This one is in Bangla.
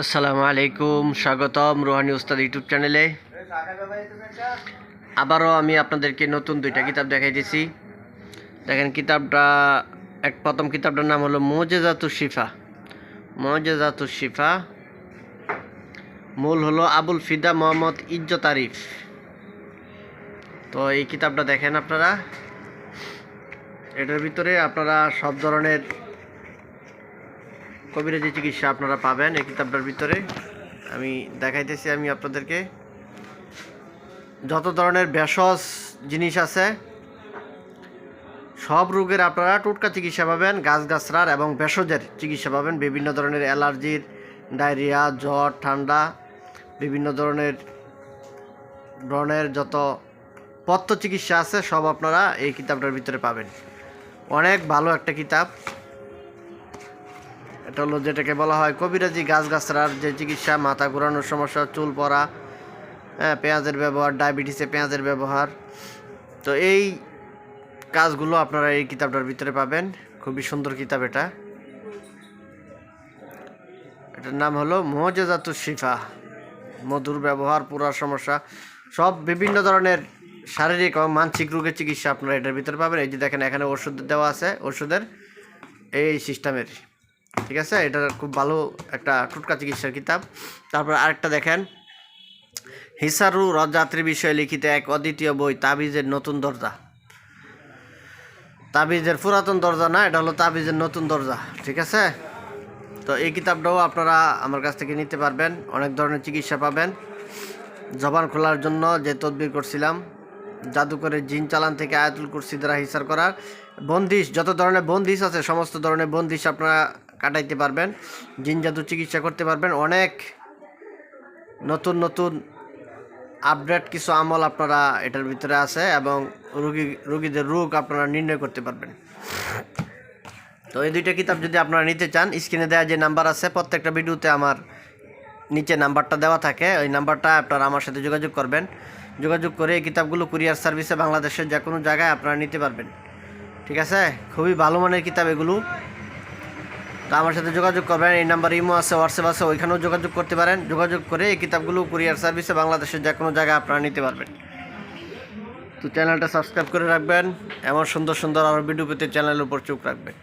আসসালামু আলাইকুম, স্বাগতম রোহানি উস্তাদ ইউটিউব চ্যানেলে। আবারও আমি আপনাদেরকে নতুন দুইটা কিতাব দেখাই দেখাইতেছি দেখেন, কিতাবটা, এক প্রথম কিতাবটার নাম হলো মোজেজাতু শিফা। মোজেজাতু শিফা মূল হলো আবুল ফিদা মোহাম্মদ ইজ্জত আরিফ। তো এই কিতাবটা দেখেন আপনারা। এটার ভিতরে আপনারা সব ধরনের কবিরাজি চিকিৎসা আপনারা পাবেন এই কিতাবটার ভিতরে। আমি দেখাইতেছি আমি আপনাদেরকে। যত ধরনের ভেষজ জিনিস আছে, সব রোগের আপনারা টোটকা চিকিৎসা পাবেন গাছগাছরার এবং ভেষজের চিকিৎসা পাবেন। বিভিন্ন ধরনের অ্যালার্জির, ডায়রিয়া, জ্বর, ঠান্ডা, বিভিন্ন ধরনের ধরনের যত পথ্য চিকিৎসা আছে, সব আপনারা এই কিতাবটার ভিতরে পাবেন। অনেক ভালো একটা কিতাব। এটা হলো যেটাকে বলা হয় কবিরাজি গাছগাছরার যে চিকিৎসা, মাথা ঘোরানোর সমস্যা, চুল পড়া হ্যাঁ পেঁয়াজের ব্যবহার, ডায়াবেটিসে পেঁয়াজের ব্যবহার। তো এই কাজগুলো আপনারা এই কিতাবটার ভিতরে পাবেন। খুবই সুন্দর কিতাব এটা। এটার নাম হলো মোজেজাতু শিফা। মধুর ব্যবহার পুরার সমস্যা, সব বিভিন্ন ধরনের শারীরিক এবং মানসিক রোগের চিকিৎসা আপনারা এটার ভিতরে পাবেন। এই যে দেখেন, এখানে ওষুধ দেওয়া আছে, ওষুধের এই সিস্টেমের। ঠিক আছে? এটা খুব ভালো একটা টুটকা চিকিৎসার কিতাব। তারপর আরেকটা দেখেন। হিসারু রথযাত্রী বিষয়ে লিখিত এক অদ্বিতীয় বই, তাবিজের নতুন দরজা। তাবিজের পুরাতন দরজা না, এটা হলো তাবিজের নতুন দরজা, ঠিক আছে? তো এই কিতাবটাও আপনারা আমার কাছ থেকে নিতে পারবেন, অনেক ধরনের চিকিৎসা পাবেন। জবান খোলার জন্য যে তদবির করছিলাম, জাদুকরের জিন চালান থেকে আয়াতুল কুরসি দ্বারা হিসার করার। বন্দিশ, যত ধরনের বন্দিশ আছে, সমস্ত ধরনের বন্দিশ আপনারা কাটাইতে পারবেন, জিন জাদু চিকিৎসা করতে পারবেন। অনেক নতুন নতুন আপডেট কিছু আমল আপনারা এটার ভিতরে আছে এবং রুগী, রুগীদের রোগ আপনারা নির্ণয় করতে পারবেন। তো এই দুইটা কিতাব যদি আপনারা নিতে চান, স্ক্রিনে দেওয়া যে নাম্বার আছে, প্রত্যেকটা ভিডিওতে আমার নিচে নাম্বারটা দেওয়া থাকে। ওই নাম্বারটা আপনারা আমার সাথে যোগাযোগ করবেন। যোগাযোগ করে এই কিতাবগুলো কুরিয়ার সার্ভিসে বাংলাদেশের যে কোনো জায়গায় আপনারা নিতে পারবেন। ঠিক আছে? খুবই ভালো মানের কিতাব এগুলো। তো আমার সাথে যোগাযোগ করবেন, এই নাম্বার ইমো আছে, হোয়াটসঅ্যাপ আছে, ওইখানেও যোগাযোগ করতে পারেন। যোগাযোগ করে এই কিতাবগুলো কুরিয়ার সার্ভিসে বাংলাদেশের যে কোনো জায়গায় আপনারা নিতে পারবেন। তো চ্যানেলটা সাবস্ক্রাইব করে রাখবেন, এমন সুন্দর সুন্দর আরও ভিডিও পেতে চ্যানেলের উপর চোখ রাখবেন।